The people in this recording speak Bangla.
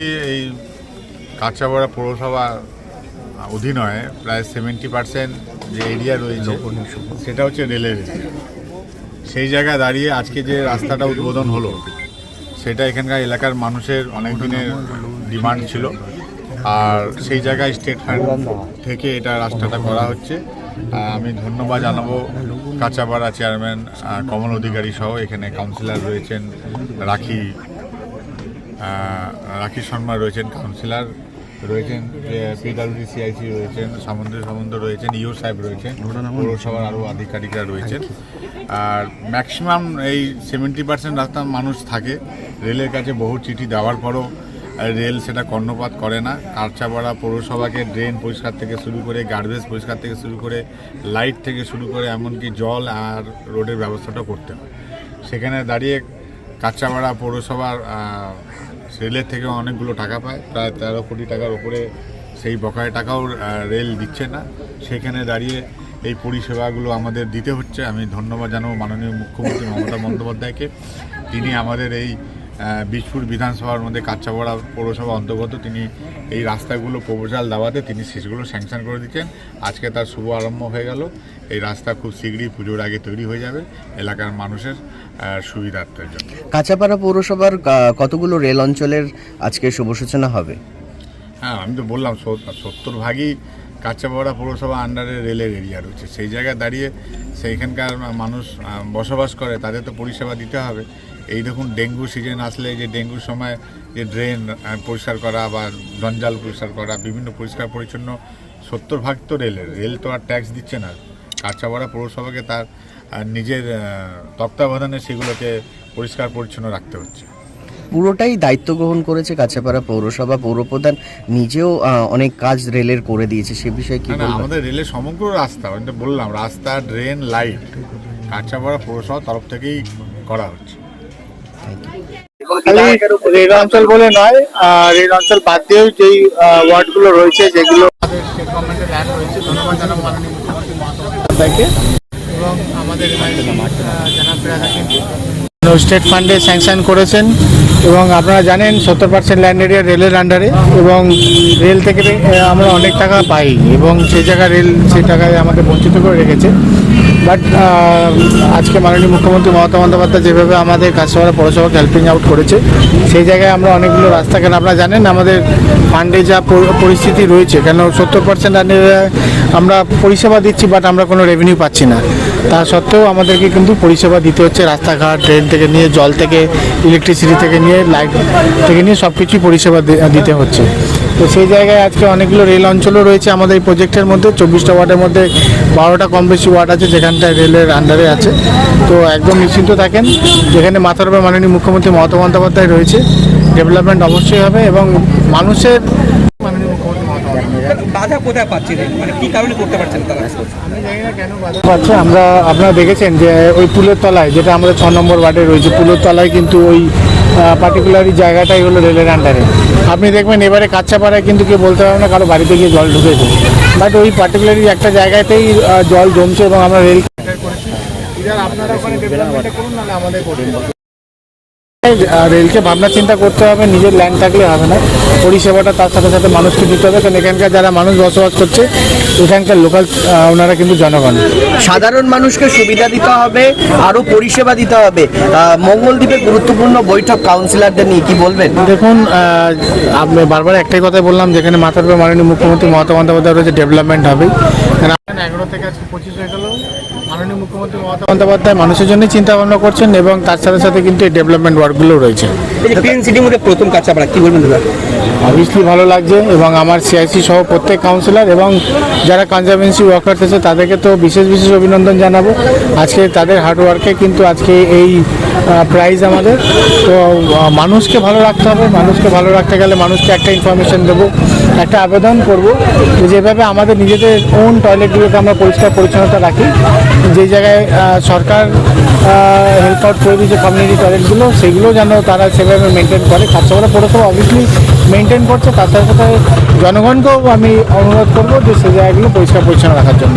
এই কাঁচাপাড়া পৌরসভা অধীনয়ে প্রায় সেভেন্টি পার্সেন্ট যে এরিয়া রয়েছে সেটা হচ্ছে রেলের এরিয়া সেই জায়গায় দাঁড়িয়ে আজকে যে রাস্তাটা উদ্বোধন হলো সেটা এখানকার এলাকার মানুষের অনেক দিনের ডিমান্ড ছিল। আর সেই জায়গায় স্টেট ফান্ড থেকে এটা রাস্তাটা করা হচ্ছে। আমি ধন্যবাদ জানাব কাঁচাপাড়া চেয়ারম্যান কমল অধিকারী সহ এখানে কাউন্সিলর রয়েছেন রাখি রাখি শর্মা রয়েছেন কাউন্সিলর রয়েছেন পিডাব্লিউডি সিআইসি রয়েছেন সামন্ত সামন্ত রয়েছেন ইও সাহেব রয়েছেন পৌরসভার আরও আধিকারিকরা রয়েছেন। আর ম্যাক্সিমাম এই সেভেন্টি পার্সেন্ট রাস্তার মানুষ থাকে। রেলের কাছে বহু চিঠি দেওয়ার পরও রেল সেটা কর্ণপাত করে না। কারচাপাড়া পৌরসভাকে ড্রেন পরিষ্কার থেকে শুরু করে গার্বেজ পরিষ্কার থেকে শুরু করে লাইট থেকে শুরু করে এমনকি জল আর রোডের ব্যবস্থাটা করতে হয়। সেখানে দাঁড়িয়ে কাঁচাপাড়া পৌরসভার রেলের থেকে অনেকগুলো টাকা পায়। প্রায় তেরো কোটি টাকার ওপরে সেই বকায় টাকাও রেল দিচ্ছে না। সেখানে দাঁড়িয়ে এই পরিষেবাগুলো আমাদের দিতে হচ্ছে। আমি ধন্যবাদ জানাব মাননীয় মুখ্যমন্ত্রী মমতা বন্দ্যোপাধ্যায়কে। তিনি আমাদের এই বীজপুর বিধানসভার মধ্যে কাচ্চাপাড়া পৌরসভা অন্তর্গত তিনি এই রাস্তাগুলো প্রপোজাল দেওয়াতে তিনি সেগুলো স্যাংশন করে দিচ্ছেন। আজকে তার শুভ আরম্ভ হয়ে গেল। এই রাস্তা খুব শীঘ্রই পুজোর আগে তৈরি হয়ে যাবে এলাকার মানুষের সুবিধার্থের জন্য। কাঁচাপাড়া পৌরসভার কতগুলো রেল অঞ্চলের আজকে শুভ সূচনা হবে? হ্যাঁ আমি তো বললাম সত্তর ভাগই কাঁচাপাড়া পৌরসভা আন্ডারে রেলের এরিয়া রয়েছে। সেই জায়গায় দাঁড়িয়ে সেইখানকার মানুষ বসবাস করে তাদের তো পরিষেবা দিতে হবে। এই দেখুন ডেঙ্গু সিজন আসলে যে ডেঙ্গুর সময় যে ড্রেন পরিষ্কার করা বা জঞ্জাল পরিষ্কার করা বিভিন্ন পরিষ্কার পরিচ্ছন্ন সত্তর ভাগ তো রেলের। রেল তো আর ট্যাক্স দিচ্ছে না। কাঁচাপাড়া পৌরসভাকে তার নিজের তত্ত্বাবধানে সেগুলোকে পরিষ্কার পরিচ্ছন্ন রাখতে হচ্ছে। পুরোটাই দায়িত্ব গ্রহণ করেছে কাঁচাপাড়া পৌরসভা। পৌরপ্রধান নিজেও অনেক কাজ রেলের করে দিয়েছে। সে বিষয়ে কি আমাদের রেলের সমগ্র রাস্তা বললাম রাস্তা ড্রেন লাইট কাঁচাপাড়া পৌরসভার তরফ থেকেই করা হচ্ছে। খালি রেড অঞ্চল বলে নয় রেল অঞ্চল বাদ দিয়েও যেই ওয়ার্ডগুলো রয়েছে, যেগুলো এবং আমাদের জানা কিন্তু স্টেট ফান্ডে স্যাংশন করেছেন এবং আপনারা জানেন সত্তর পার্সেন্ট ল্যান্ড এরিয়া রেলের আন্ডারে এবং রেল থেকে আমরা অনেক টাকা পাই এবং সেই জায়গায় রেল সেই টাকায় আমাদের বঞ্চিত করে রেখেছে। বাট আজকে মাননীয় মুখ্যমন্ত্রী মমতা বন্দ্যোপাধ্যায় যেভাবে আমাদের কাছাড়া পৌরসভাকে হেল্পিং আউট করেছে, সেই জায়গায় আমরা অনেকগুলো রাস্তা কেন, আপনারা জানেন আমাদের ফান্ডে যা পরিস্থিতি রয়েছে, কেন সত্তর পার্সেন্ট আমরা পরিষেবা দিচ্ছি বাট আমরা কোনো রেভিনিউ পাচ্ছি না। তা সত্ত্বেও আমাদেরকে কিন্তু পরিষেবা দিতে হচ্ছে, রাস্তাঘাট ট্রেন থেকে নিয়ে, জল থেকে ইলেকট্রিসিটি থেকে নিয়ে লাইট থেকে নিয়ে সব কিছুই পরিষেবা দিতে হচ্ছে। তো সেই জায়গায় আজকে অনেকগুলো রেল অঞ্চলও রয়েছে আমাদের এই প্রজেক্টের মধ্যে। চব্বিশটা ওয়ার্ডের মধ্যে বারোটা কম বেশি ওয়ার্ড আছে যেখানটায় রেলের আন্ডারে আছে। তো একদম নিশ্চিন্ত থাকেন, যেখানে মাথার উপর মাননীয় মুখ্যমন্ত্রী মমতা বন্দ্যোপাধ্যায় রয়েছে। ডেভেলপমেন্ট অবশ্যই হবে এবং মানুষের মাননীয় মুখ্যমন্ত্রী মমতা বন্দ্যোপাধ্যায় বাধা কোথায় পাচ্ছে মানে কি কারণে করতে পারছেন তারা? পাচ্ছে আমরা আপনারা দেখেছেন যে ওই পুলের তলায় যেটা আমাদের ছ নম্বর ওয়ার্ডে রয়েছে পুলের তলায় কিন্তু ওই পার্টিকুলারই জায়গাটাই হলো রেলের আন্ডারে আপনি দেখবেন এবারে কাচ্চাপাড়ায় কিন্তু কেউ বলতে পারবে না কারও বাড়িতে গিয়ে জল ঢুকেছে। বাট ওই পার্টিকুলারই একটা জায়গাতেই জল জমছে এবং আমরা রেল আপনারা ওখানে করুন আমাদের করুন আহ, রেলকে ভাবনা চিন্তা করতে হবে নিজের ল্যান্ড থাকলে হবে না। পরিষেবাটা তার সাথে সাথে মানুষকে দিতে হবে কারণ এখানকার যারা মানুষ বসবাস করছে এখানকার লোকাল ওনারা কিন্তু জনগণ। সাধারণ মানুষকে সুবিধা দিতে হবে আরও পরিষেবা দিতে হবে। মঙ্গলদ্বীপে গুরুত্বপূর্ণ বৈঠক কাউন্সিলরদের নিয়ে কি বলবেন? দেখুন আমি বারবার একটাই কথা বললাম যেখানে মাথার উপর মাননীয় মুখ্যমন্ত্রী মমতা বন্দ্যোপাধ্যায় রয়েছে ডেভেলপমেন্ট হবে এগারো থেকে আজকে পঁচিশ হয়ে গেল। মাননীয় মুখ্যমন্ত্রী মমতা বন্দ্যোপাধ্যায় মানুষের জন্যই চিন্তা ভাবনা করছেন এবং তার সাথে সাথে কিন্তু এই ডেভেলপমেন্ট ওয়ার্কগুলো রয়েছে। এই যে পিএন সিটির মধ্যে প্রথম কাঁচাপাড়া কি বলবেন অবভিয়াসলি ভালো লাগছে এবং আমার সিআইসি সহ প্রত্যেক কাউন্সিলর এবং যারা কনজারভেন্সি ওয়ার্কার্স আছে তাদেরকে তো বিশেষ বিশেষ অভিনন্দন জানাব। আজকে তাদের হার্ডওয়ার্কে কিন্তু আজকে এই প্রাইজ আমাদের। তো মানুষকে ভালো রাখতে হবে মানুষকে ভালো রাখতে গেলে মানুষকে একটা ইনফরমেশন দেবো একটা আবেদন করব যে যেভাবে আমাদের নিজেদের ওন টয়লেটগুলোকে আমরা পরিষ্কার পরিচ্ছন্নতা রাখি। যে জায়গায় সরকার হেল্প আউট করে দিয়েছে কমিউনিটি টয়লেটগুলো সেগুলো যেন তারা সেভাবে মেনটেন করে। কাছাড়া পৌরসভা অবভিয়াসলি মেনটেন করছে। তার সাথে সাথে জনগণকেও আমি অনুরোধ করব যে সেই জায়গাগুলো পরিষ্কার পরিচ্ছন্ন রাখার জন্য।